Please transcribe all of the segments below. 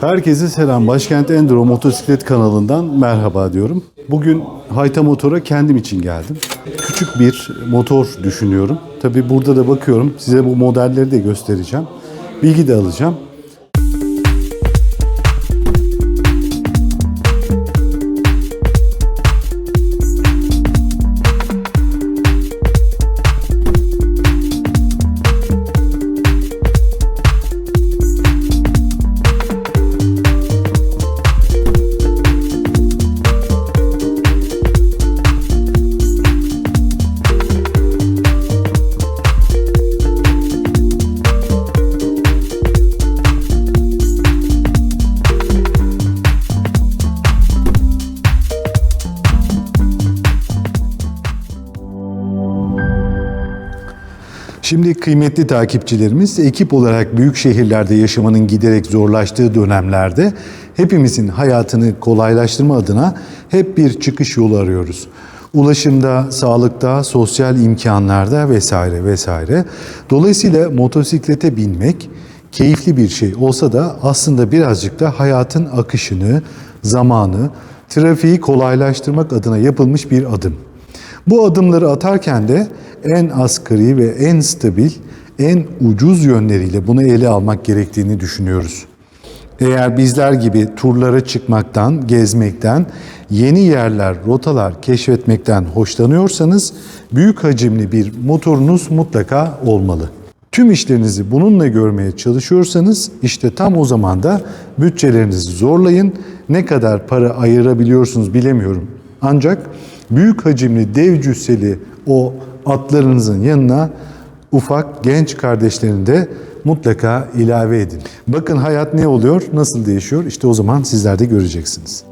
Herkese selam. Başkent Enduro Motosiklet kanalından merhaba diyorum. Bugün Hayta Motor'a kendim için geldim. Küçük bir motor düşünüyorum. Tabii burada da bakıyorum. Size bu modelleri de göstereceğim. Bilgi de alacağım. Şimdi kıymetli takipçilerimiz ekip olarak büyük şehirlerde yaşamanın giderek zorlaştığı dönemlerde hepimizin hayatını kolaylaştırma adına hep bir çıkış yolu arıyoruz. Ulaşımda, sağlıkta, sosyal imkanlarda vesaire vesaire. Dolayısıyla motosiklete binmek keyifli bir şey olsa da aslında birazcık da hayatın akışını, zamanı, trafiği kolaylaştırmak adına yapılmış bir adım. Bu adımları atarken de en asgari ve en stabil, en ucuz yönleriyle bunu ele almak gerektiğini düşünüyoruz. Eğer bizler gibi turlara çıkmaktan, gezmekten, yeni yerler, rotalar keşfetmekten hoşlanıyorsanız büyük hacimli bir motorunuz mutlaka olmalı. Tüm işlerinizi bununla görmeye çalışıyorsanız işte tam o zaman da bütçelerinizi zorlayın. Ne kadar para ayırabiliyorsunuz bilemiyorum. Ancak büyük hacimli dev cüsseli o atlarınızın yanına ufak genç kardeşlerini de mutlaka ilave edin. Bakın hayat ne oluyor, nasıl değişiyor? İşte o zaman sizler de göreceksiniz.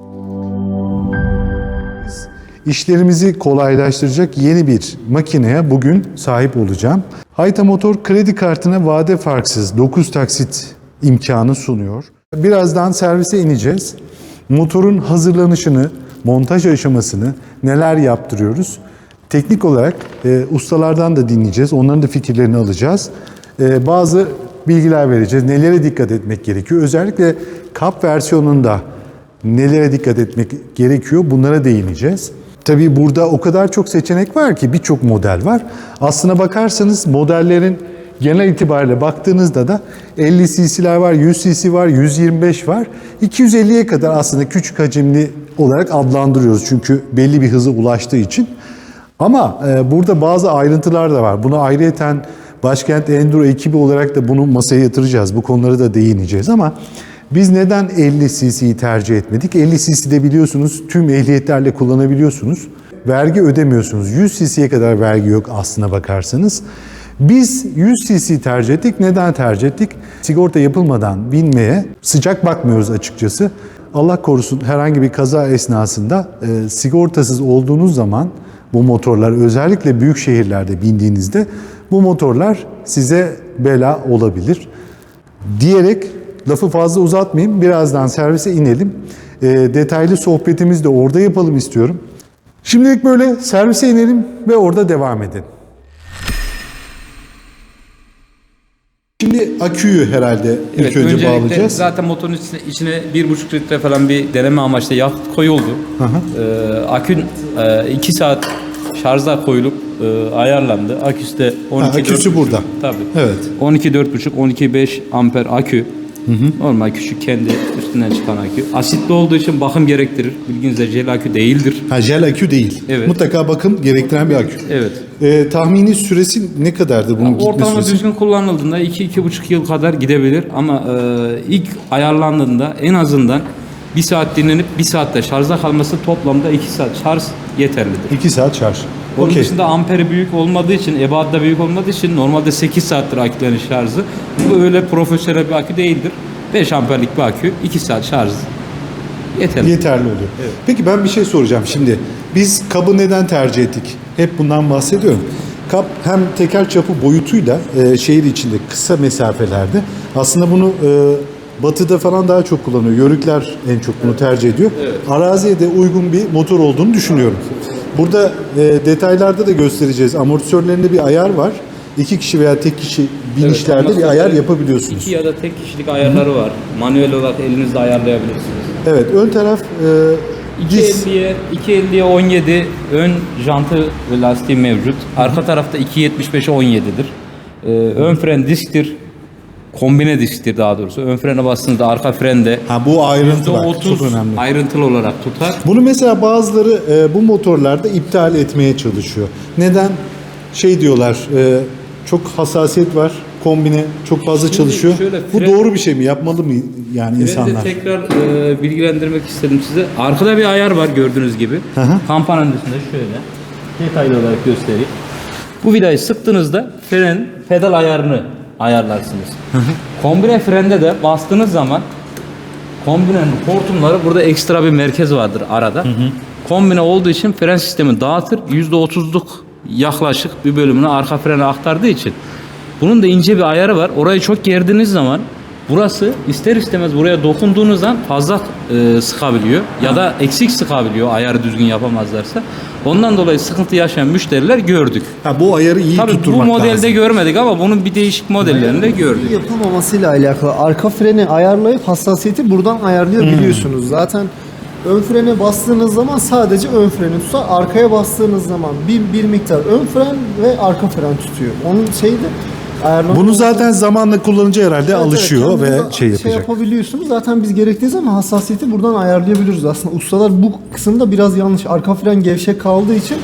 İşlerimizi kolaylaştıracak yeni bir makineye bugün sahip olacağım. Hayta Motor kredi kartına vade farksız 9 taksit imkanı sunuyor. Birazdan servise ineceğiz. Motorun hazırlanışını, montaj aşamasını neler yaptırıyoruz? Teknik olarak e, ustalardan da dinleyeceğiz. Onların da fikirlerini alacağız. E, bazı bilgiler vereceğiz. Nelere dikkat etmek gerekiyor? Özellikle kap versiyonunda nelere dikkat etmek gerekiyor? Bunlara değineceğiz. Tabii burada o kadar çok seçenek var ki birçok model var. Aslına bakarsanız modellerin genel itibariyle baktığınızda da 50 cc'ler var, 100 cc var, 125 var. 250'ye kadar aslında küçük hacimli olarak adlandırıyoruz. Çünkü belli bir hıza ulaştığı için. Ama e, burada bazı ayrıntılar da var. Bunu ayrıyeten Başkent Enduro ekibi olarak da bunu masaya yatıracağız. Bu konuları da değineceğiz ama biz neden 50 cc'yi tercih etmedik? 50 cc'de biliyorsunuz tüm ehliyetlerle kullanabiliyorsunuz. Vergi ödemiyorsunuz. 100 cc'ye kadar vergi yok aslına bakarsanız. Biz 100 cc tercih ettik. Neden tercih ettik? Sigorta yapılmadan binmeye sıcak bakmıyoruz açıkçası. Allah korusun herhangi bir kaza esnasında e, sigortasız olduğunuz zaman bu motorlar özellikle büyük şehirlerde bindiğinizde bu motorlar size bela olabilir. Diyerek lafı fazla uzatmayayım. Birazdan servise inelim. E, detaylı sohbetimizi de orada yapalım istiyorum. Şimdilik böyle servise inelim ve orada devam edelim. Şimdi aküyü herhalde ilk Evet, önce öncelikle bağlayacağız. zaten motorun içine, içine bir buçuk litre falan bir deneme amaçlı yakıt koyuldu. Ee, akün 2 saat şarja koyulup e, ayarlandı. Aküsü de 12 Ha, aküsü 4,5 burada. Tabii. Evet. 12 4,5 12 5 amper akü. Normal küçük kendi üstünden çıkan akü. Asitli olduğu için bakım gerektirir. Bilginize jel akü değildir. Ha, jel akü değil. Evet. Mutlaka bakım gerektiren bir akü. Evet. Ee, tahmini süresi ne kadardı bunun gitme Ortalama süresi? düzgün kullanıldığında 2-2,5 yıl kadar gidebilir ama e, ilk ayarlandığında en azından bir saat dinlenip bir saatte şarjda kalması toplamda 2 saat şarj yeterlidir. 2 saat şarj. Onun Okey. dışında amperi büyük olmadığı için, ebadı da büyük olmadığı için normalde 8 saattir akülerin şarjı. Bu öyle profesyonel bir akü değildir. 5 amperlik bir akü 2 saat şarj yeterli. Yeterli oluyor. Peki ben bir şey soracağım şimdi. Biz kabı neden tercih ettik? Hep bundan bahsediyorum. Kap hem teker çapı boyutuyla e, şehir içinde kısa mesafelerde aslında bunu e, batıda falan daha çok kullanıyor. Yörükler en çok bunu tercih ediyor. Araziye de uygun bir motor olduğunu düşünüyorum. Burada e, detaylarda da göstereceğiz. Amortisörlerinde bir ayar var. iki kişi veya tek kişi binişlerde Evet, bir ayar yapabiliyorsunuz. İki ya da tek kişilik ayarları var. Manuel olarak elinizle ayarlayabilirsiniz. Evet ön taraf e, diz 250'ye 250'ye 17 ön jantı ve lastiği mevcut. Arka tarafta 275'e 17'dir. Ee, ön fren disktir. Kombine disktir daha doğrusu. Ön frene bastığınızda arka frende ha bu ayrıntı bak çok %30 önemli. ayrıntılı olarak tutar. Bunu mesela bazıları e, bu motorlarda iptal etmeye çalışıyor. Neden? Şey diyorlar, e, çok hassasiyet var, kombine çok fazla çalışıyor. şöyle bu fren- doğru bir şey mi? Yapmalı mı yani Ben de insanlar? tekrar e, bilgilendirmek istedim size. Arkada bir ayar var gördüğünüz gibi. hı. Kampananın üstünde şöyle. Detaylı olarak göstereyim. Bu vidayı sıktığınızda fren pedal ayarını ayarlarsınız. Kombine frende de bastığınız zaman kombinenin hortumları burada ekstra bir merkez vardır arada. Kombine olduğu için fren sistemi dağıtır. %30'luk yaklaşık bir bölümünü arka frene aktardığı için. Bunun da ince bir ayarı var. Orayı çok gerdiğiniz zaman burası ister istemez buraya dokunduğunuzdan fazla e, sıkabiliyor ya da eksik sıkabiliyor ayarı düzgün yapamazlarsa. Ondan dolayı sıkıntı yaşayan müşteriler gördük. Ha, bu ayarı iyi Tabii bu tutturmak modelde lazım. görmedik ama bunun bir değişik modellerinde gördük. yapılmamasıyla alakalı. Arka freni ayarlayıp hassasiyeti buradan ayarlayabiliyorsunuz. Hmm. Zaten ön frene bastığınız zaman sadece ön freni tutar. Arkaya bastığınız zaman bir, bir miktar ön fren ve arka fren tutuyor. Onun şeyi de ayarlama. Bunu zaten zamanla kullanıcı herhalde Evet, alışıyor ve kendiniz şey yapacak. yapabiliyorsunuz. Zaten biz gerektiği zaman hassasiyeti buradan ayarlayabiliriz. Aslında ustalar bu kısımda biraz yanlış. Arka fren gevşek kaldığı için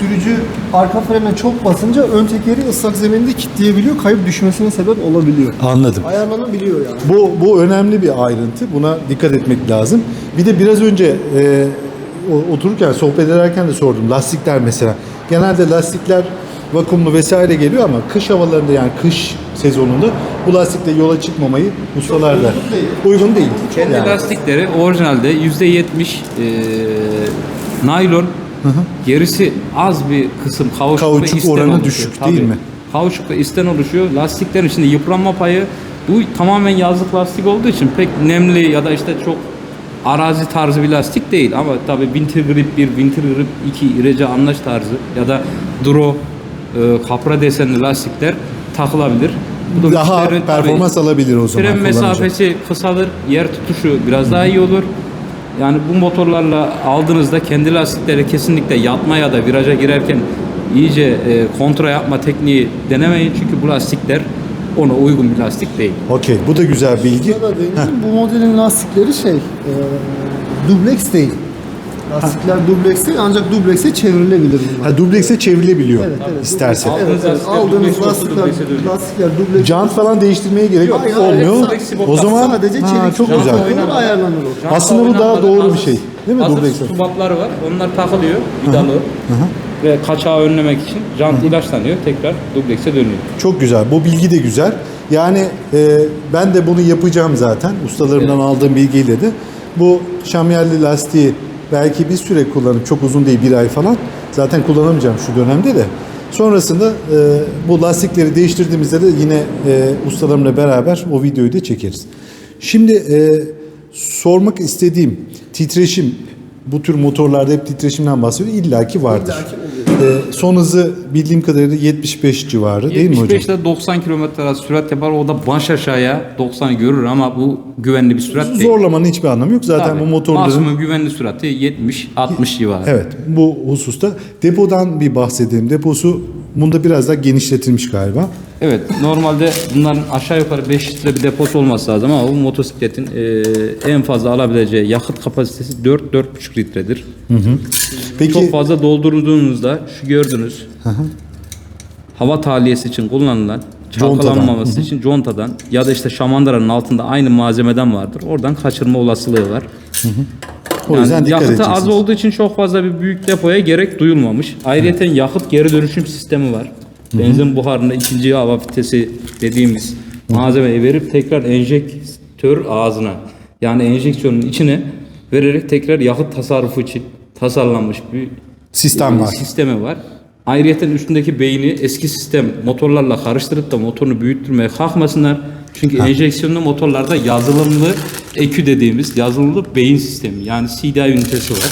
sürücü arka frene çok basınca ön tekeri ıslak zeminde kilitleyebiliyor. Kayıp düşmesine sebep olabiliyor. Anladım. Ayarlanabiliyor yani. Bu, bu önemli bir ayrıntı. Buna dikkat etmek lazım. Bir de biraz önce e, o- otururken, sohbet ederken de sordum. Lastikler mesela. Genelde lastikler vakumlu vesaire geliyor ama kış havalarında yani kış sezonunda bu lastikle yola çıkmamayı ustalar da uygun değil. Kendi Yani. lastikleri orijinalde %70 e, naylon. Gerisi az bir kısım kauçuk, Kauçuk ve isten oranı oluşuyor. düşük değil mi? Kauçuk ve isten oluşuyor. Lastiklerin içinde yıpranma payı bu tamamen yazlık lastik olduğu için pek nemli ya da işte çok arazi tarzı bir lastik değil ama tabii Winter Grip 1, Winter Grip 2 İrece Anlaş tarzı ya da Duro e, kapra desenli lastikler takılabilir. Bu da Daha tabii performans alabilir o zaman. Fren mesafesi kısalır, yer tutuşu biraz daha iyi olur. Yani bu motorlarla aldığınızda kendi lastikleri kesinlikle yatma ya da viraja girerken iyice e, kontra yapma tekniği denemeyin. Çünkü bu lastikler ona uygun bir lastik değil. Okey. Bu da güzel bilgi. Da bu modelin lastikleri şey, e, dubleks değil. Lastikler dubleks değil ancak dublekse çevrilebilir bunlar. Ha, dublekse çevrilebiliyor Evet, evet. isterse. Aldığınız Evet, evet. lastikler Aldığınız dubleks olsa lastikler, dublekse dönüyor. lastikler dubleks. Jant falan değiştirmeye gerek Yok, hayır, olmuyor. O zaman sadece ha, çelik çok jant güzel. ayarlanır o. Aslında bu daha doğru bir şey. Değil mi? Hazır Dubleks. var. Onlar takılıyor vidalı. Ve kaçağı önlemek için jant ilaçlanıyor. Tekrar dublekse dönüyor. Çok güzel. Bu bilgi de güzel. Yani e, ben de bunu yapacağım zaten. Ustalarımdan aldığım bilgiyle de. Bu şamyerli lastiği belki bir süre kullanıp çok uzun değil bir ay falan. Zaten kullanamayacağım şu dönemde de. Sonrasında e, bu lastikleri değiştirdiğimizde de yine e, ustalarımla beraber o videoyu da çekeriz. Şimdi e, sormak istediğim titreşim bu tür motorlarda hep titreşimden bahsediyor. İlla ki vardır. E, son hızı bildiğim kadarıyla 75 civarı değil mi hocam? 75 ile 90 km sürat yapar. O da baş aşağıya 90 görür ama bu güvenli bir sürat değil. Zorlamanın hiçbir anlamı yok. Zaten Tabii. bu motorların Maksimum güvenli sürati 70-60 civarı. evet bu hususta depodan bir bahsedelim. Deposu bunda biraz daha genişletilmiş galiba. Evet normalde bunların aşağı yukarı 5 litre bir deposu olması lazım ama bu motosikletin e, en fazla alabileceği yakıt kapasitesi 4-4,5 litredir. Peki Çok fazla doldurduğunuzda şu gördünüz hava tahliyesi için kullanılan çalkalanmaması için contadan ya da işte şamandıranın altında aynı malzemeden vardır. Oradan kaçırma olasılığı var. O yüzden Yani dikkat yakıtı az edeceksiniz. olduğu için çok fazla bir büyük depoya gerek duyulmamış. Ayrıca yakıt geri dönüşüm sistemi var. Benzin buharına ikinci hava vitesi dediğimiz malzemeyi verip tekrar enjektör ağzına yani enjeksiyonun içine vererek tekrar yakıt tasarrufu için tasarlanmış bir Sistem var. sistemi var. Ayrıca üstündeki beyni eski sistem motorlarla karıştırıp da motorunu büyüttürmeye kalkmasınlar. Çünkü enjeksiyonlu motorlarda yazılımlı EQ dediğimiz yazılımlı beyin sistemi yani CDI ünitesi var.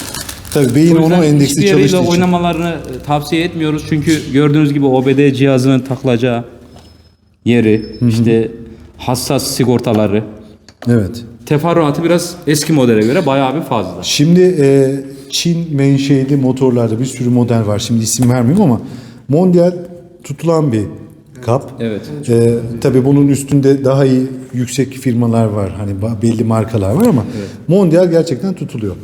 Tabii beyin onu yeriyle çalıştığı için. oynamalarını e, tavsiye etmiyoruz. Çünkü gördüğünüz gibi OBD cihazının takılacağı yeri, işte hassas sigortaları, Evet. Teferruatı biraz eski modele göre bayağı bir fazla. Şimdi e, Çin menşeili motorlarda bir sürü model var. Şimdi isim vermeyeyim ama Mondial tutulan bir kap. Evet. E, tabii bunun üstünde daha iyi yüksek firmalar var. Hani belli markalar var ama Mondial gerçekten tutuluyor.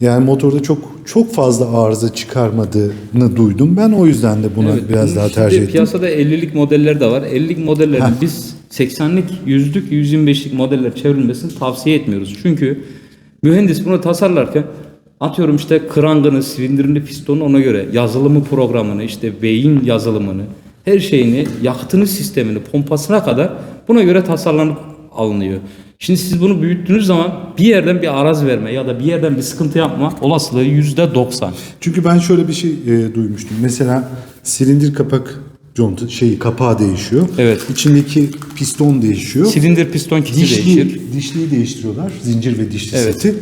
Yani motorda çok çok fazla arıza çıkarmadığını duydum. Ben o yüzden de bunu Evet, biraz daha tercih ettim. Piyasada 50'lik modeller de var. 50'lik modellerin biz 80'lik, 100'lük, 125'lik modeller çevrilmesini tavsiye etmiyoruz. Çünkü mühendis bunu tasarlarken atıyorum işte krangını, silindirini, pistonu ona göre yazılımı programını, işte beyin yazılımını, her şeyini, yakıtını sistemini, pompasına kadar buna göre tasarlanıp alınıyor. Şimdi siz bunu büyüttüğünüz zaman bir yerden bir araz verme ya da bir yerden bir sıkıntı yapma olasılığı %90. Çünkü ben şöyle bir şey e, duymuştum. Mesela silindir kapak conta şeyi kapağı değişiyor. Evet. İçindeki piston değişiyor. Silindir piston kiti Dişli, değişir. dişliyi değiştiriyorlar. Zincir ve dişli Evet. seti.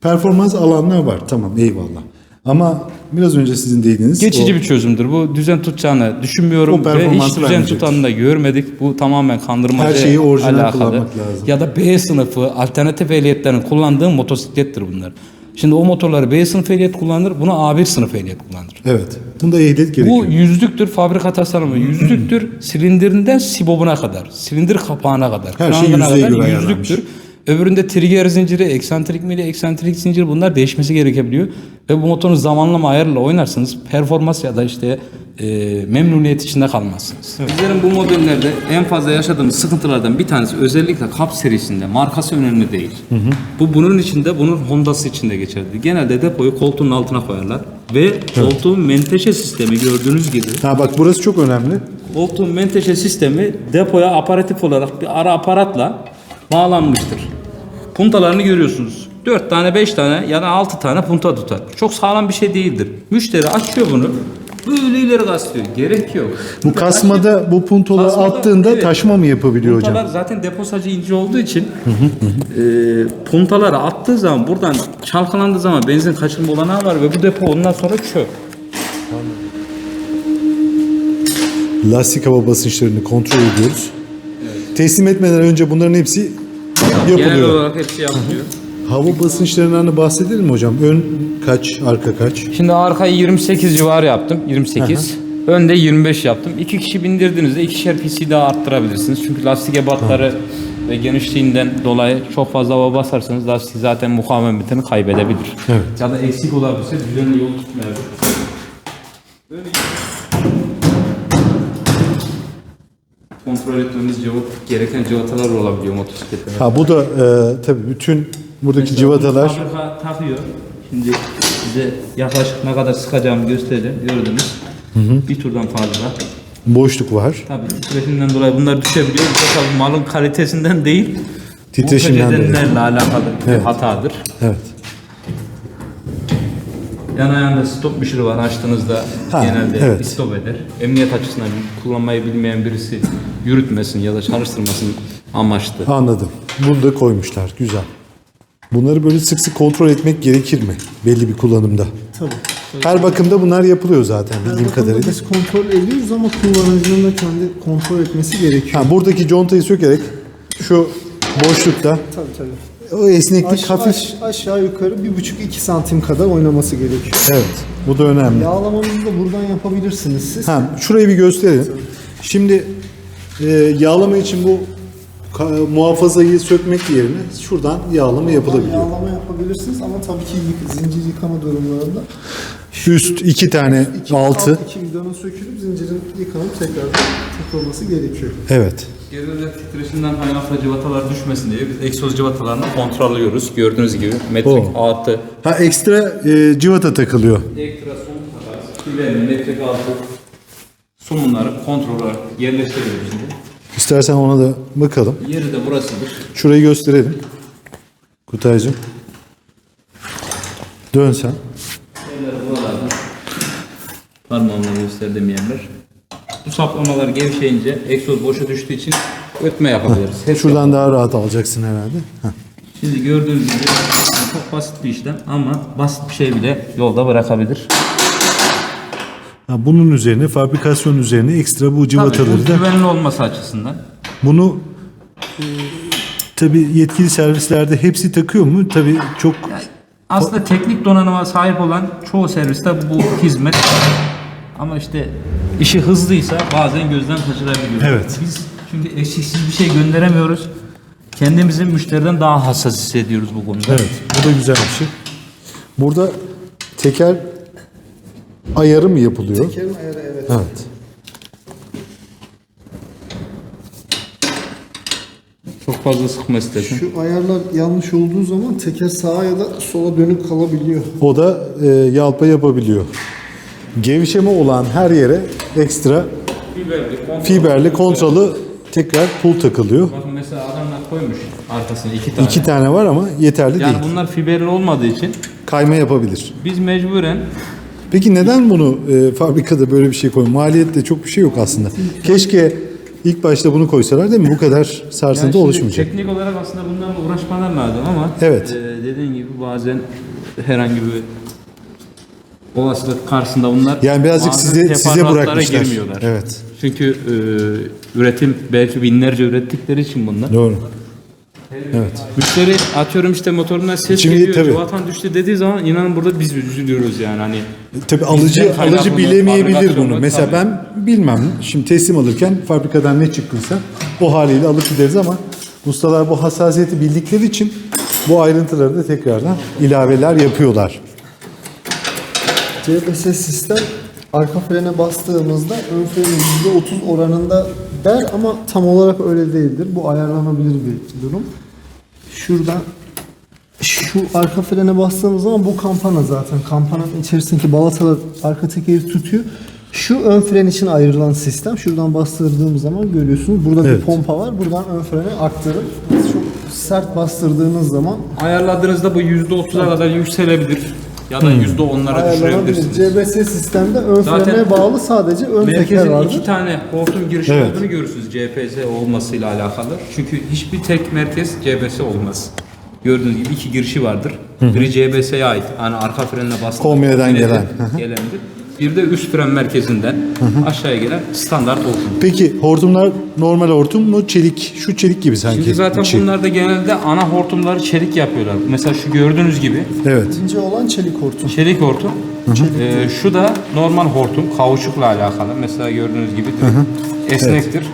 Performans alanlar var. Tamam eyvallah. Ama biraz önce sizin dediğiniz Geçici o- bir çözümdür. Bu düzen tutacağını düşünmüyorum ve hiç düzen tutanını da görmedik. Bu tamamen kandırmaca Her şeyi orijinal alakalı. kullanmak lazım. Ya da B sınıfı alternatif ehliyetlerin kullandığı motosiklettir bunlar. Şimdi o motorları B sınıf ehliyet kullanır, bunu A1 sınıf ehliyet kullanır. Evet. Bunda ehliyet gerekiyor. Bu yüzlüktür fabrika tasarımı, yüzlüktür silindirinden sibobuna kadar, silindir kapağına kadar, Her şey yüzdeye kadar göre yüzlüktür. Öbüründe trigger zinciri, eksantrik mili, eksantrik zinciri bunlar değişmesi gerekebiliyor. Ve bu motorun zamanlama ayarıyla oynarsanız performans ya da işte e, memnuniyet içinde kalmazsınız. Bizlerin bu modellerde en fazla yaşadığımız sıkıntılardan bir tanesi özellikle Cup serisinde markası önemli değil. Bu bunun içinde bunun Honda'sı içinde geçerli. Genelde depoyu koltuğun altına koyarlar ve koltuğun menteşe sistemi gördüğünüz gibi Ha bak burası çok önemli. koltuğun menteşe sistemi depoya aparatif olarak bir ara aparatla bağlanmıştır. Puntalarını görüyorsunuz. 4 tane 5 tane ya da 6 tane punta tutar. Çok sağlam bir şey değildir. Müşteri açıyor bunu. Böyle ileri kaslıyor. Gerek yok. Bu kasmada bu puntola Kasmada, attığında evet. taşma mı yapabiliyor hocam? Puntalar zaten depo sacı ince olduğu için e, puntaları attığı zaman buradan çalkalandığı zaman benzin kaçırma olanağı var ve bu depo ondan sonra çöp. Lastik hava basınçlarını kontrol ediyoruz. Teslim etmeden önce bunların hepsi Genel yapılıyor. olarak hepsi yapılıyor. Hava basınçlarından da bahsedelim mi hocam? Ön kaç, arka kaç? Şimdi arkayı 28 civarı yaptım. 28. Önde 25 yaptım. İki kişi bindirdiğinizde ikişer PC daha arttırabilirsiniz. Çünkü lastik ebatları ve genişliğinden dolayı çok fazla hava basarsanız lastik zaten mukavemetini kaybedebilir. Evet. Ya da eksik olabilirse düzenli yol tutmayabilir. Böyle kontrol etmemiz cevap, gereken cevatalar olabiliyor motosikletlerde. Ha bu da e, tabii bütün buradaki Mesela civatalar Fabrika takıyor. Şimdi size yaklaşık ne kadar sıkacağımı göstereceğim. Gördünüz. Bir turdan fazla. boşluk var. Tabii titreşimden dolayı bunlar düşebiliyor. Bu tabii malın kalitesinden değil. Titreşimden bu dolayı. alakalı bir Evet. hatadır. Evet. Yan ayağında stop müşürü var açtığınızda Ha, genelde evet. stop eder. Emniyet açısından kullanmayı bilmeyen birisi yürütmesin ya da çalıştırmasın amaçlı. Anladım. Bunu da koymuşlar. Güzel. Bunları böyle sık sık kontrol etmek gerekir mi? Belli bir kullanımda. Tabii. Her bakımda bunlar yapılıyor zaten bildiğim Bakımda kadarıyla. Biz kontrol ediyoruz ama kullanıcının da kendi kontrol etmesi gerekiyor. Ha, buradaki contayı sökerek şu boşlukta Tabii tabii. o esneklik Aş- hafif. aş- aşağı yukarı bir buçuk iki santim kadar oynaması gerekiyor. Evet. Bu da önemli. Yağlamanızı da buradan yapabilirsiniz siz. Ha, şurayı bir gösterin. Şimdi e, yağlama için bu muhafazayı sökmek yerine şuradan yağlama yapılabiliyor. Yağlama yapabilirsiniz ama tabii ki yık- zincir yıkama durumlarında Üst iki tane iki, altı. alt iki vidana sökülüp zincirin yıkanıp tekrar takılması gerekiyor. Evet. Genelde titreşimden kaynaklı cıvatalar düşmesin diye biz egzoz cıvatalarını kontrollüyoruz. Gördüğünüz gibi metrik Oo. altı, Ha ekstra e, civata takılıyor. ekstra somun kadar, metrik altı somunları kontrol olarak yerleştiriyoruz şimdi. İstersen ona da bakalım. Yeri de burasıdır. Şurayı gösterelim. Kutaycığım. Dön sen. Parmağımla gösterdiğim yerler. Bu saplamalar gevşeyince egzoz boşa düştüğü için ötme yapabiliriz. Ses Şuradan daha rahat alacaksın herhalde. Heh. Şimdi gördüğünüz gibi çok basit bir işlem ama basit bir şey bile yolda bırakabilir. Ha, bunun üzerine fabrikasyon üzerine ekstra bu Tabii cıvataları da güvenli olması açısından. bunu e, tabi yetkili servislerde hepsi takıyor mu? Tabi çok Aslında teknik donanıma sahip olan çoğu serviste bu hizmet. Ama işte işi hızlıysa bazen gözden kaçırabiliyor. Evet. Biz çünkü eksiksiz bir şey gönderemiyoruz. Kendimizin müşteriden daha hassas hissediyoruz bu konuda. Evet, bu da güzel bir şey. Burada teker ayarı mı yapılıyor? Tekerin ayarı evet. Evet. Çok fazla sıkma istedim. Şu ayarlar yanlış olduğu zaman teker sağa ya da sola dönük kalabiliyor. O da e, yalpa yapabiliyor. Gevşeme olan her yere ekstra fiberli kontrolü tekrar pul takılıyor. Bakın mesela adamlar koymuş arkasına iki tane. İki tane var ama yeterli yani değil. bunlar fiberli olmadığı için Kayma yapabilir. biz mecburen Peki neden bunu e, fabrikada böyle bir şey koyuyor? Maliyette çok bir şey yok aslında. Keşke ilk başta bunu koysalar değil mi? Bu kadar sarsıntı şimdi oluşmayacak. Teknik olarak aslında bunlarla uğraşmalar lazım ama Evet. e, dediğin gibi bazen herhangi bir olasılık karşısında bunlar Yani birazcık bazı size size teferruatlara bırakmışlar. girmiyorlar. Evet. Çünkü e, üretim belki binlerce ürettikleri için bunlar. Doğru. Müşteri atıyorum işte motorundan ses Şimdi geliyor, tabii. civatan düştü dediği zaman inanın burada biz üzülüyoruz yani hani. Tabii alıcı alıcı bunu, bilemeyebilir bunu. Mesela tabii. ben bilmem. Şimdi teslim alırken fabrikadan ne çıktıysa o haliyle alıp gideriz ama ustalar bu hassasiyeti bildikleri için bu ayrıntıları da tekrardan ilaveler yapıyorlar. CBS sistem arka frene bastığımızda ön frenin %30 oranında der ama tam olarak öyle değildir. Bu ayarlanabilir bir durum. Şuradan şu arka frene bastığımız zaman bu kampana zaten. Kampananın içerisindeki balatalar arka tekeri tutuyor. Şu ön fren için ayrılan sistem. Şuradan bastırdığım zaman görüyorsunuz. Burada Evet. bir pompa var. Buradan ön frene aktarıp çok sert bastırdığınız zaman Ayarladığınızda bu %30'a kadar yükselebilir ya da %10'lara ayarlanabilir. düşürebilirsiniz. CBS sistemde ön Zaten frene bağlı sadece ön teker Merkezin vardır. iki tane hortum girişi Evet. olduğunu görürsünüz CPS olmasıyla alakalı. Çünkü hiçbir tek merkez CBS olmaz. Gördüğünüz gibi iki girişi vardır. Biri CBS'ye ait. Yani arka frenle bastığında Kombineden kombinede gelen. Hı hı. gelendir. Bir de üst fren merkezinden aşağıya gelen standart hortum. Peki hortumlar normal hortum mu? Çelik. Şu çelik gibi sanki. Şimdi zaten içi. bunlar da genelde ana hortumları çelik yapıyorlar. Mesela şu gördüğünüz gibi Evet. İnce olan çelik hortum. çelik hortum. Ee, şu da normal hortum, kauçukla alakalı. Mesela gördüğünüz gibi direkt esnektir.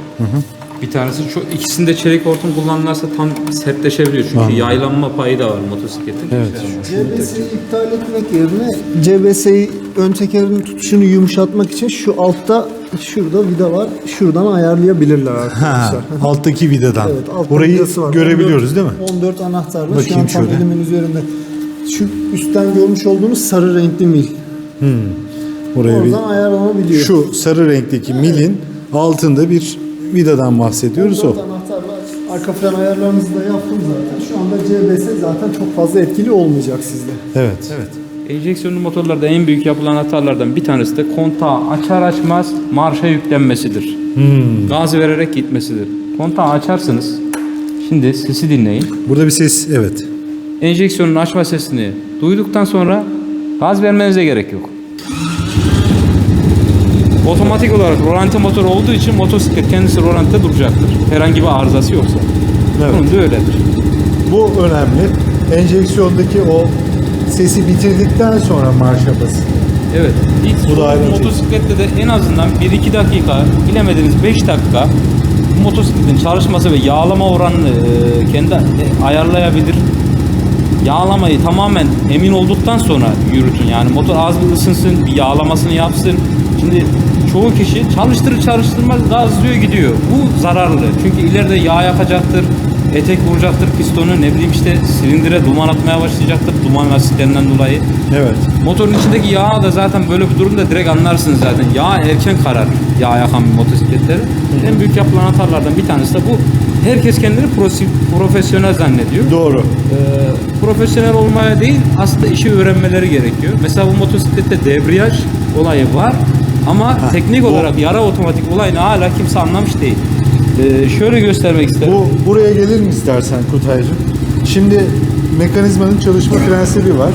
Bir tanesi şu ikisinde çelik hortum kullanılırsa tam sertleşebiliyor çünkü yaylanma payı da var motosikletin. Evet. CBS'yi iptal etmek yerine CBS'yi ön tekerin tutuşunu yumuşatmak için şu altta şurada vida var. Şuradan ayarlayabilirler Ha, arkadaşlar. alttaki vidadan. Evet, altta Orayı vidası var. görebiliyoruz 14 değil mi? 14 anahtarla şu Bakayım an tam şöyle. elimin üzerinde. Şu üstten görmüş olduğunuz sarı renkli mil. Oraya bir Oradan ayarlanabiliyor. şu sarı renkteki milin altında bir vidadan bahsediyoruz o. 14 anahtarla arka fren ayarlarınızı da yaptım zaten. Şu anda CBS zaten çok fazla etkili olmayacak sizde. Evet. Evet. Enjeksiyonlu motorlarda en büyük yapılan hatalardan bir tanesi de kontağı açar açmaz marşa yüklenmesidir. Gaz vererek gitmesidir. Kontağı açarsınız. Şimdi sesi dinleyin. Burada bir ses evet. enjeksiyonun açma sesini duyduktan sonra gaz vermenize gerek yok. Otomatik olarak rolanti motor olduğu için motosiklet kendisi rolantide duracaktır. Herhangi bir arızası yoksa. Evet. Bunun da öyledir. Bu önemli. Enjeksiyondaki o sesi bitirdikten sonra marşa basın. Evet. İlk Bu da ayrı şey. motosiklette de en azından 1-2 dakika, bilemediniz 5 dakika motosikletin çalışması ve yağlama oranını e, kendi ayarlayabilir. Yağlamayı tamamen emin olduktan sonra yürütün. Yani motor az bir ısınsın, bir yağlamasını yapsın. Şimdi çoğu kişi çalıştırır çalıştırmaz gazlıyor gidiyor. Bu zararlı. Çünkü ileride yağ yakacaktır, etek vuracaktır pistonu, ne bileyim işte silindire duman atmaya başlayacaktır duman lastiklerinden dolayı. Evet. Motorun içindeki yağ da zaten böyle bir durumda direkt anlarsınız zaten. Yağ erken karar yağ yakan motosikletleri. En büyük yapılan hatalardan bir tanesi de bu. Herkes kendini profesyonel zannediyor. Doğru. Ee, profesyonel olmaya değil aslında işi öğrenmeleri gerekiyor. Mesela bu motosiklette debriyaj olayı var ama teknik bu- olarak yara otomatik olayını hala kimse anlamış değil. Ee, şöyle göstermek isterim. Bu buraya gelir mi istersen Kutaycığım? Şimdi mekanizmanın çalışma prensibi var.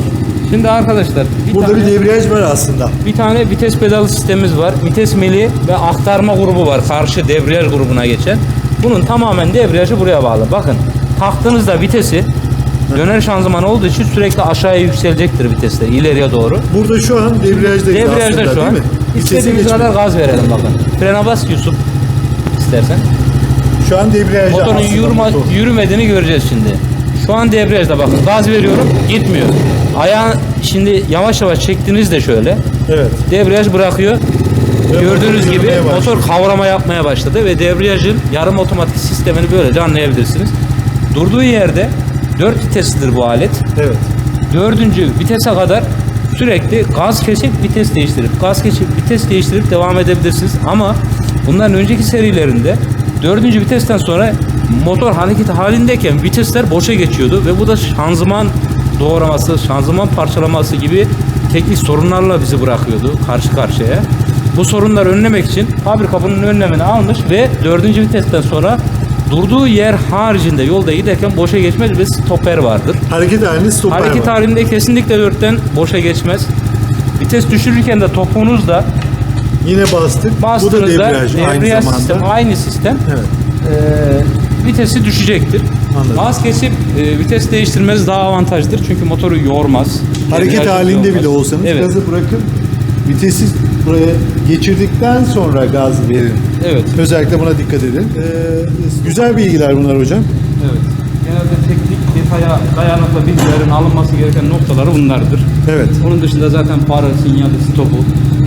Şimdi arkadaşlar bir Burada tane, bir debriyaj var aslında. bir tane vites pedalı sistemimiz var. Vites mili ve aktarma grubu var. Karşı debriyaj grubuna geçen. Bunun tamamen debriyajı buraya bağlı. Bakın taktığınızda vitesi döner şanzıman olduğu için sürekli aşağıya yükselecektir vitesler ileriye doğru. Burada şu an debriyajdayız Debriyajda aslında şu an. değil mi? İstediğimiz kadar gaz verelim bakın. Frene bas Yusuf istersen. Şu an debriyajda Motorun aslında yürüme, motor. yürümediğini göreceğiz şimdi. Şu an debriyajda bakın gaz veriyorum gitmiyor. Ayağı şimdi yavaş yavaş çektiğinizde şöyle Evet. debriyaj bırakıyor. Gördüğünüz gibi motor kavrama yapmaya başladı ve debriyajın yarım otomatik sistemini böylece anlayabilirsiniz. Durduğu yerde 4 viteslidir bu alet. Evet. Dördüncü vitese kadar sürekli gaz kesip vites değiştirip gaz kesip vites değiştirip devam edebilirsiniz. Ama bunların önceki serilerinde dördüncü vitesten sonra motor hareket halindeyken vitesler boşa geçiyordu ve bu da şanzıman doğraması, şanzıman parçalaması gibi teknik sorunlarla bizi bırakıyordu karşı karşıya. Bu sorunları önlemek için fabrika bunun önlemini almış ve dördüncü vitesten sonra durduğu yer haricinde yolda giderken boşa geçmez bir stoper vardır. Hareket halinde stoper Hareket var. halinde kesinlikle dörtten boşa geçmez. Vites düşürürken de topuğunuzda Yine bastık. Bu da bastığınızda debriyaj, aynı debriyaj zamanda. sistemi aynı sistem. Evet. Ee, vitesi düşecektir. Anladım. Gaz kesip e, vites değiştirmeniz daha avantajdır çünkü motoru yormaz. Hareket Debriyaj halinde yormaz. bile olsanız evet. gazı bırakıp vitesi buraya geçirdikten sonra gaz verin. Evet. Özellikle buna dikkat edin. Ee, güzel bilgiler bunlar hocam. Evet. Genelde teknik detaya dayanıklı bilgilerin alınması gereken noktaları bunlardır. Evet. Onun dışında zaten farı, sinyali, stopu,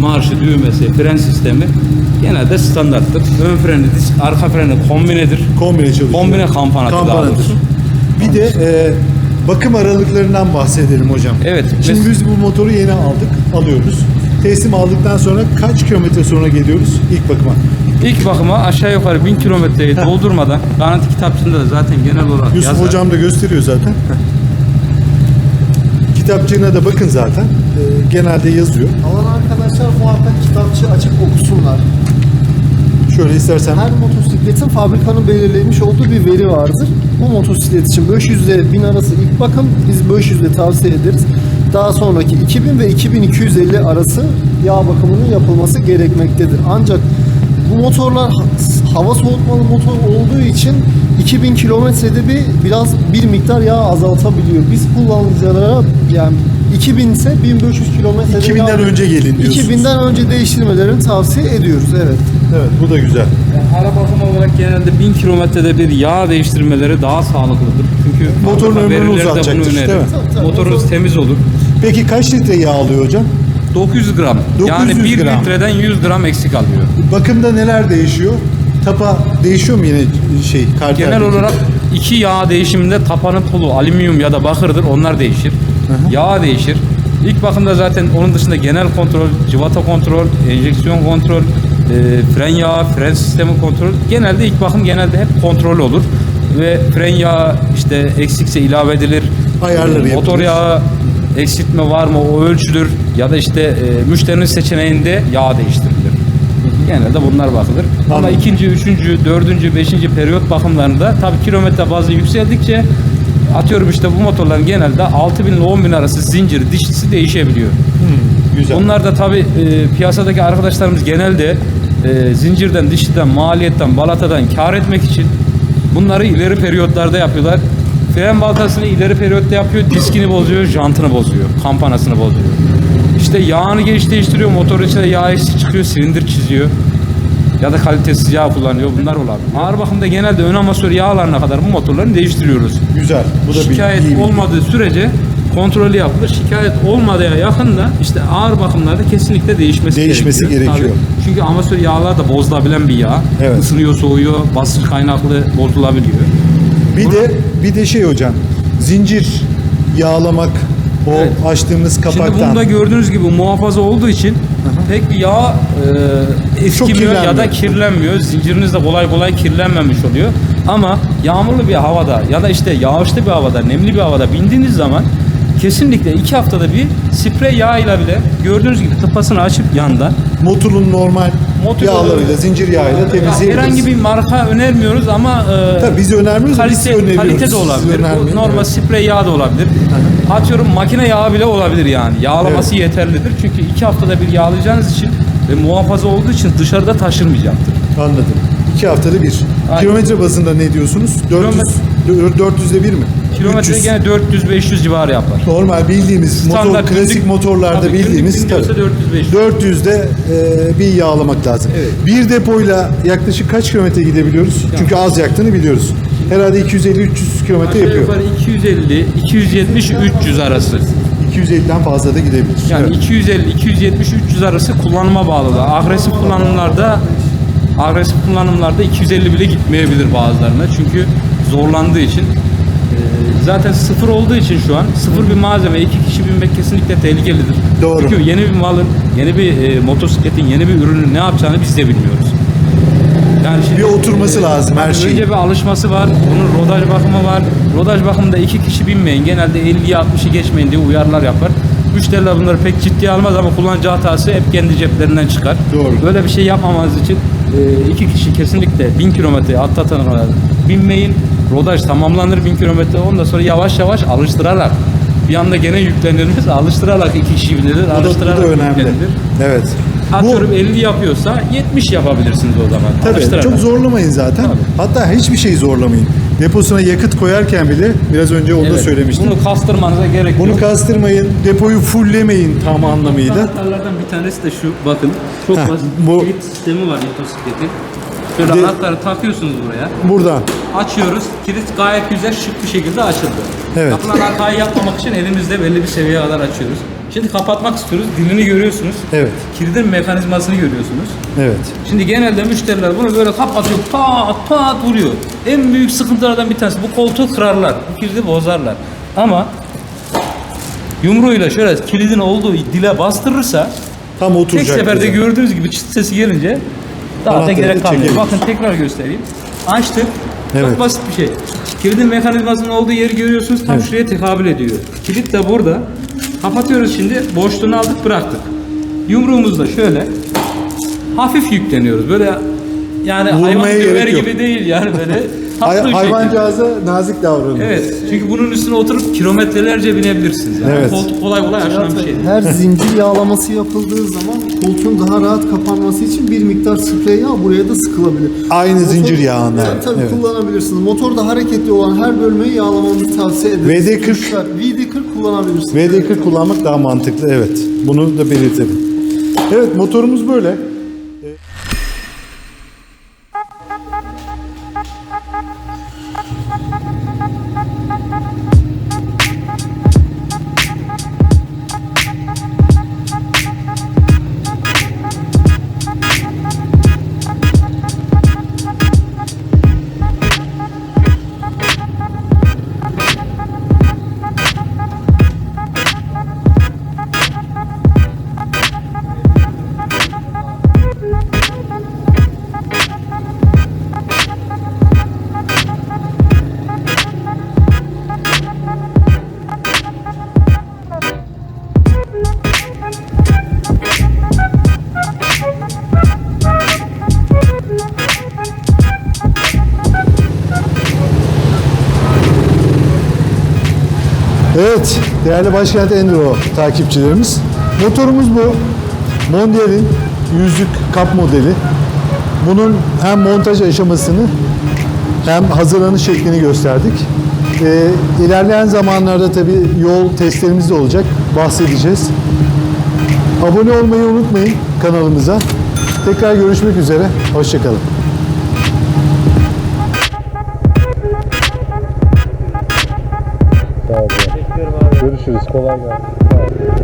marşı, düğmesi, fren sistemi genelde standarttır. Ön freni, disk, arka freni kombinedir. Kombine çalışıyor. Kombine kampanatı daha Kampanadır. doğrusu. Bir de e, bakım aralıklarından bahsedelim hocam. Evet. Şimdi biz bu motoru yeni aldık, alıyoruz. Teslim aldıktan sonra kaç kilometre sonra geliyoruz ilk bakıma? İlk bakıma aşağı yukarı 1000 kilometreyi doldurmadan garanti kitapçığında da zaten genel olarak Yusuf yazar. hocam da gösteriyor zaten. Kitapçığına da bakın zaten. E, genelde yazıyor. Alan arkadaşlar muhakkak kitapçı açıp okusunlar. Şöyle istersen Her motosikletin fabrikanın belirlemiş olduğu bir veri vardır. Bu motosiklet için 500 ile 1000 arası ilk bakım biz 500 ile tavsiye ederiz. Daha sonraki 2000 ve 2250 arası yağ bakımının yapılması gerekmektedir. Ancak bu motorlar ha- hava soğutmalı motor olduğu için 2000 kilometrede bir biraz bir miktar yağ azaltabiliyor. Biz kullanıcılara yani 2000 ise 1500 kilometrede 2000'den yağ- önce gelin diyorsunuz. 2000'den önce değiştirmelerini tavsiye ediyoruz. Evet. evet bu da güzel. Yani ara bakım olarak genelde 1000 kilometrede bir yağ değiştirmeleri daha sağlıklıdır. Çünkü Motorun ömrünü verileri de bunu uzatacaktır, değil mi? Motorunuz temiz olur. Peki kaç litre yağ alıyor hocam? 900 gram. 900 yani 1 gram. litreden 100 gram eksik alıyor. Bakımda neler değişiyor? Tapa değişiyor mu yine şey karterdeki? Genel olarak iki yağ değişiminde tapanın pulu alüminyum ya da bakırdır onlar değişir. Yağ değişir. İlk bakımda zaten onun dışında genel kontrol, cıvata kontrol, enjeksiyon kontrol, e, fren yağı, fren sistemi kontrol. Genelde ilk bakım genelde hep kontrol olur. Ve fren yağı işte eksikse ilave edilir. Ayarları E, Motor yapılır. yağı eksiltme var mı o ölçülür. Ya da işte e, müşterinin seçeneğinde yağ değiştirilir. Genelde bunlar bakılır. Ama Anladım. ikinci, üçüncü, dördüncü, beşinci periyot bakımlarında tabii kilometre bazı yükseldikçe atıyorum işte bu motorların genelde 6000 ile 10000 arası zinciri, dişlisi değişebiliyor. Güzel. Bunlar da tabii e, piyasadaki arkadaşlarımız genelde e, zincirden, dişliden, maliyetten, balatadan kar etmek için bunları ileri periyotlarda yapıyorlar. Fren baltasını ileri periyotta yapıyor, diskini bozuyor, jantını bozuyor, kampanasını bozuyor. İşte yağını geç değiştiriyor, motorun içinde yağ eksi çıkıyor, silindir çiziyor. Ya da kalitesiz yağ kullanıyor. Bunlar olabilir. Ağır bakımda genelde ön amasör yağlarına kadar bu motorları değiştiriyoruz. Güzel. Bu da bir Şikayet iyi bilgi. olmadığı sürece kontrolü yapılır. Şikayet olmadığı yakında işte ağır bakımlarda kesinlikle değişmesi, Değişmesi gerekiyor. Tabii. Çünkü amatör yağlar da bozulabilen bir yağ. Evet. Isınıyor, soğuyor, basınç kaynaklı bozulabiliyor. Bir de bir de şey hocam. Zincir yağlamak o Evet. açtığımız Şimdi kapaktan. bunda gördüğünüz gibi muhafaza olduğu için pek bir yağ e, eskimiyor ya da kirlenmiyor. Zinciriniz de kolay kolay kirlenmemiş oluyor. Ama yağmurlu bir havada ya da işte yağışlı bir havada, nemli bir havada bindiğiniz zaman kesinlikle iki haftada bir sprey yağ ile bile gördüğünüz gibi tıpasını açıp yanda Motorun normal Motor yağlarıyla, olur. zincir yağıyla Ya temizleyebiliriz. herhangi bir marka önermiyoruz ama e, Tabii biz önermiyoruz, biz kalite, öneriyoruz. kalite de olabilir. Bu normal evet. sprey yağ da olabilir. Atıyorum makine yağı bile olabilir yani. Yağlaması yeterlidir. Çünkü iki haftada bir yağlayacağınız için ve muhafaza olduğu için dışarıda taşırmayacaktır. Anladım. İki haftada bir. Aynen. Kilometre bazında ne diyorsunuz? 400, 400'de bir mi? Kilometre 300. gene 400-500 civarı yapar. Normal bildiğimiz motor, Standart klasik günlük- motorlarda Tabii, bildiğimiz günlük tabii. 400-500. 400'de e, bir yağlamak lazım. Evet. Bir depoyla yaklaşık kaç kilometre gidebiliyoruz? Çünkü az yaktığını biliyoruz. Herhalde 250-300 kilometre Aşağı yapıyor. yukarı 250, 270, 300 arası. 250'den fazla da gidebilir. Yani Evet. 250, 270, 300 arası kullanıma bağlı da. Agresif kullanımlarda agresif kullanımlarda 250 bile gitmeyebilir bazılarına. Çünkü zorlandığı için zaten sıfır olduğu için şu an sıfır bir malzeme iki kişi binmek kesinlikle tehlikelidir. Doğru. Çünkü yeni bir malın, yeni bir e, motosikletin, yeni bir ürünün ne yapacağını biz de bilmiyoruz. Yani şimdi, Bir oturması lazım her şeyin. Önce bir alışması var. Bunun rodaj bakımı var. Rodaj bakımında iki kişi binmeyin. Genelde 50'yi 60'ı geçmeyin diye uyarılar yapar. Müşteriler bunları pek ciddiye almaz ama kullanıcı hatası hep kendi ceplerinden çıkar. Doğru. Böyle bir şey yapmamanız için e, iki kişi kesinlikle 1000 kilometre atlatan kadar binmeyin. Rodaj tamamlanır 1000 kilometre. Ondan sonra yavaş yavaş alıştırarak bir anda gene yüklenilmez. Alıştırarak iki kişi binilir. Bu da, bu Alıştırarak da önemli. yüklenilir. Evet. Bu Atıyorum 50 yapıyorsa 70 yapabilirsiniz o zaman. Tabii Alıştırarak. çok zorlamayın zaten. Tabii. Hatta hiçbir şeyi zorlamayın. Deposuna yakıt koyarken bile biraz önce onu da Evet, söylemiştim. Bunu kastırmanıza gerek Bunu yok. kastırmayın, depoyu fulllemeyin tam anlamıyla. Anahtarlardan bir tanesi de şu bakın. Çok Heh, basit. bu- sistemi var motosikletin. Şöyle de- anahtarı takıyorsunuz buraya. Buradan. Açıyoruz. Kilit gayet güzel şık bir şekilde açıldı. Evet. Yapılan hatayı yapmamak için elimizde belli bir seviyeye kadar açıyoruz. Şimdi kapatmak istiyoruz. Dilini görüyorsunuz. Evet. Kilidin mekanizmasını görüyorsunuz. Evet. Şimdi genelde müşteriler bunu böyle kapatıyor, pat pat vuruyor. En büyük sıkıntılardan bir tanesi bu koltuğu kırarlar, bu kilidi bozarlar. Ama yumruğuyla şöyle kilidin olduğu dile bastırırsa Tam tek oturacak. seferde bize. gördüğünüz gibi çıt sesi gelince daha da Anahtarı gerek kalmıyor. çekebiliriz. Bakın tekrar göstereyim. Açtık. Evet. Çok basit bir şey. Kilidin mekanizmasının olduğu yeri görüyorsunuz. Tam Evet. şuraya tekabül ediyor. Kilit de burada. Kapatıyoruz şimdi. Boşluğunu aldık bıraktık. Yumruğumuzla şöyle hafif yükleniyoruz. Böyle yani Vurmaya hayvan döver gerek yok. gibi değil yani böyle Hay- tatlı hayvancağıza nazik davranın. Evet. Çünkü bunun üstüne oturup kilometrelerce binebilirsiniz. Yani Evet. koltuk kolay kolay aşılan bir şey değil. Her zincir yağlaması yapıldığı zaman koltuğun daha rahat kapanması için bir miktar sprey yağ buraya da sıkılabilir. Aynı zincir yağında. Evet, tabii Evet. kullanabilirsiniz. Motorda hareketli olan her bölmeyi yağlamanızı tavsiye ederiz. VD40 Güçler, VD40 kullanabilirsiniz. VD40 kullanmak daha mantıklı. Evet. Bunu da belirtelim. Evet motorumuz böyle. Evet, değerli Başkent Enduro takipçilerimiz. Motorumuz bu. Mondial'in yüzlük kap modeli. Bunun hem montaj aşamasını hem hazırlanış şeklini gösterdik. Ee, ilerleyen zamanlarda tabii yol testlerimiz de olacak. Bahsedeceğiz. Abone olmayı unutmayın kanalımıza. Tekrar görüşmek üzere. Hoşçakalın. Görüşürüz. Kolay gelsin.